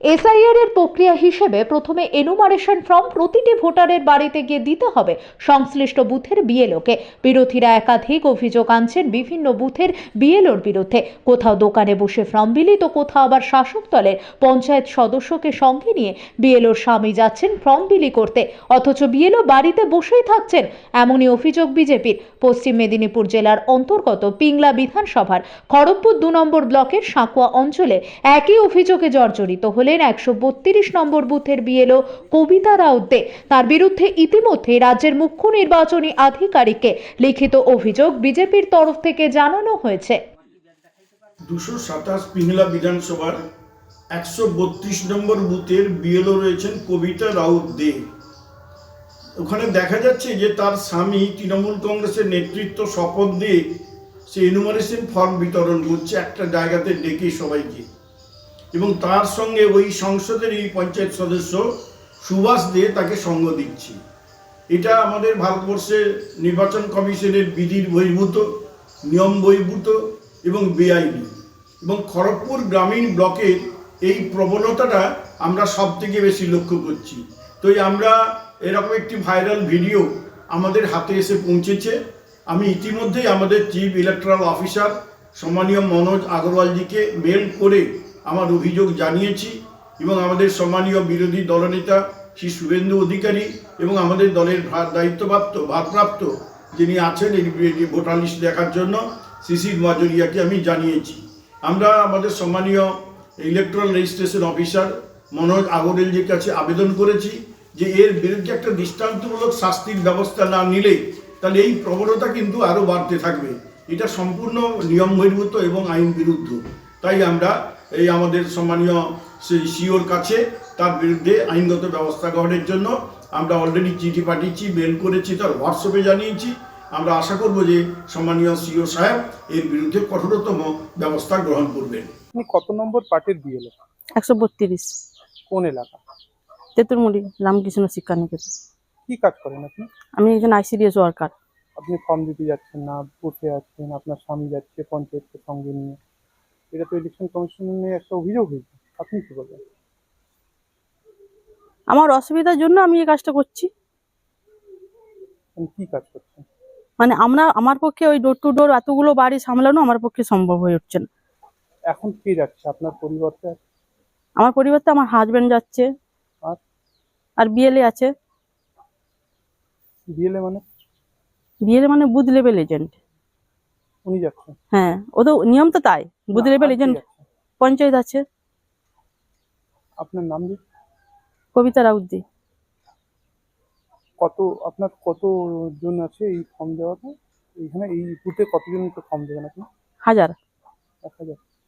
SIR এর প্রক্রিয়া হিসেবে প্রথমে এনুমারেশন ফর্ম প্রতিটি ভোটারের বাড়িতে গিয়ে দিতে হবে। সংশ্লিষ্ট বুথের বিএলওকে। বিরোধীরা একাধিক অভিযোগ আনছেন বিভিন্ন বুথের বিএলওর বিরুদ্ধে। কোথাও দোকানে বসে ফর্ম বিলি তো কোথাও আবার শাসক দলের পঞ্চায়েত সদস্যকে সঙ্গে নিয়ে বিএলওর স্বামী যাচ্ছেন ফর্ম বিলি করতে। অথচ বিএলও বাড়িতে বসেই থাকছেন। এমনই অভিযোগ বিজেপির। পশ্চিম মেদিনীপুর জেলার অন্তর্গত পিংলা বিধানসভার খড়গপুর দু নম্বর ব্লকের সাঁকুয়া অঞ্চলে একই অভিযোগে জর্জরিত হলেন একশো বত্রিশ নম্বর বুথের বিএলও কবিতা রাউত। তার বিরুদ্ধে ইতিমধ্যে রাজ্যের মুখ্য নির্বাচনী আধিকারিককে লিখিত অভিযোগ বিজেপির তরফ থেকে জানানো হয়েছে। দুশো সাতাশ পিংলা বিধানসভার একশো বত্রিশ নম্বর বুথের বিএলও রয়েছেন কবিতা রাউত দে। ওখানে দেখা যাচ্ছে যে তার স্বামী তৃণমূল কংগ্রেসের নেতৃত্ব শপথ দিয়ে সে এনুমারেশন ফর্ম বিতরণ করছে একটা জায়গাতে ডেকে সবাইকে। এবং তার সঙ্গে ওই সংসদের এই পঞ্চায়েত সদস্য সুভাষ দে তাকে সঙ্গ দিচ্ছি। এটা আমাদের ভারতবর্ষের নির্বাচন কমিশনের বিধির বহির্ভূত, নিয়ম বহির্ভূত এবং বেআইনি। এবং খড়গপুর গ্রামীণ ব্লকের এই প্রবণতাটা আমরা সব থেকে বেশি লক্ষ্য করছি। তো আমরা এরকম একটি ভাইরাল ভিডিও আমাদের হাতে এসে পৌঁছেছে। আমি ইতিমধ্যেই আমাদের চিফ ইলেকট্রাল অফিসার সম্মানীয় মনোজ আগরওয়ালজিকে মেল করে আমার অভিযোগ জানিয়েছি এবং আমাদের সম্মানীয় বিরোধী দলনেতা শ্রী শুভেন্দু অধিকারী এবং আমাদের দলের দায়িত্বপ্রাপ্ত, ভারপ্রাপ্ত যিনি আছেন এই ভোটার লিস্ট দেখার জন্য শিশির মাজরিয়াকে আমি জানিয়েছি। আমরা আমাদের সম্মানীয় ইলেকট্রাল রেজিস্ট্রেশন অফিসার মনোজ আগরেলজির কাছে আবেদন করেছি যে এর বিরুদ্ধে একটা দৃষ্টান্তমূলক শাস্তির ব্যবস্থা না নিলে তাহলে এই প্রবণতা কিন্তু আরও বাড়তে থাকবে। এটা সম্পূর্ণ নিয়ম বহির্ভূত এবং আইন বিরুদ্ধ। তাই আমরা এই আমাদের সম্মানীয় সেই সিওর কাছে তার বিরুদ্ধে আইনগত ব্যবস্থা গ্রহণের জন্য আমরা অলরেডি চিঠি পাঠিয়েছি মেল করেছি তার হোয়াটসঅ্যাপে জানিয়েছি। আমরা আশা করব যে সম্মানীয় সিও সাহেব এর বিরুদ্ধে কঠোরতম ব্যবস্থা গ্রহণ করবেন। আপনি কত নম্বর পার্টির বিএলও? একশো বত্রিশ। কোন এলাকা? তেঁতুলমুড়ি রামকৃষ্ণ শিক্ষা নিকেতন কি কাজ করেন আপনি? আমি একজন আইসিডিএস ওয়ার্কার। আপনি ফর্ম দিতে যাচ্ছেন না বুথে যাচ্ছেন আপনার স্বামী যাচ্ছে পঞ্চায়েতকে সঙ্গে নিয়ে। এটা তো ইলেকশন কমিশনে একটা অভিযোগ হয়েছে। আপনি কি বলবেন? আমার অসুবিধার জন্য আমি এই কাজটা করছি। কি কাজ করছেন? মানে আমরা আমার পক্ষে ওই ডোর টু ডোর এতগুলো বাড়ি সামলানো আমার পক্ষে সম্ভব হয়ে উঠছে না। এখন কে যাচ্ছে? আপনার পরিবর্তে? আমার পরিবর্তে আমার হাজবেন্ড যাচ্ছে। আর? আর বিএলএ আছে। বিএলএ মানে? বিএলএ মানে বুথ লেভেল এজেন্ট হ্যাঁ ও তো নিয়ম তো তাই। বুথ লেভেল এজেন্ট পঞ্চায়েত আছে। আপনার নাম কবিতা রাউদ্দি। কত আপনার কত জন আছে এই ফর্ম দেওয়াতে? এইখানে এই বুথে কতজন ফর্ম দেবেন আপনি? হাজার। এক হাজার।